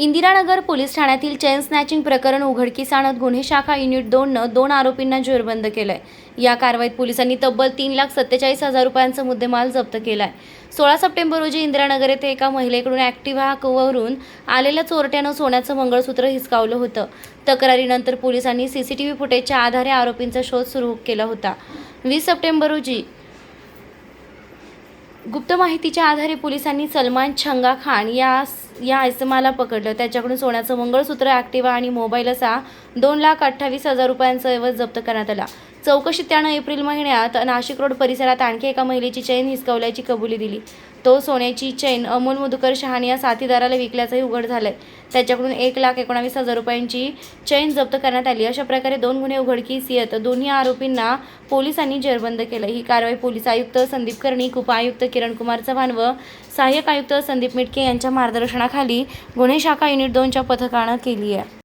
Indiranagar police ठाण्यातील chain snatching प्रकरण उघडकीस आणत गुन्हे शाखा युनिट दोननं दोन आरोपींना जेरबंद केलंय. या कारवाईत पोलिसांनी तब्बल तीन लाख सत्तेचाळीस हजार रुपयांचा मुद्देमाल जप्त केलाय. सोळा सप्टेंबर रोजी इंदिरानगर येथे एका महिलेकडून ॲक्टिव्हा वरून आलेल्या चोरट्यानं सोन्याचं मंगळसूत्र हिसकावलं होतं. तक्रारीनंतर पोलिसांनी सीसीटीव्ही फुटेजच्या आधारे आरोपींचा शोध सुरू केला होता. वीस सप्टेंबर रोजी गुप्त माहितीच्या आधारे पोलिसांनी सलमान छंगा खान या या इसमाला पकडलं. त्याच्याकडून सोन्याचं मंगळसूत्र ॲक्टिवा आणि मोबाईल असा दोन लाख अठ्ठावीस हजार रुपयांचा ऐवज जप्त करण्यात आला. चौकशीत त्यानं एप्रिल महिन्यात नाशिक रोड परिसरात आणखी एका महिलेची चैन हिसकावल्याची कबुली दिली. तो सोन्याची चैन अमोल मधुकर शहाने या साथीदाराला विकल्याचंही उघड झालंय. त्याच्याकडून एक लाख एकोणावीस हजार रुपयांची चैन जप्त करण्यात आली. अशा प्रकारे दोन गुन्हे उघडकीस येत. दोन्ही आरोपींना पोलिसांनी जेरबंद केलं ही कारवाई पोलीस आयुक्त संदीप कर्णिक उपआयुक्त किरण कुमार चव्हाण व सहाय्यक आयुक्त संदीप मिटके यांच्या मार्गदर्शनाखाली गुन्हे शाखा युनिट दोनच्या पथकानं केली आहे.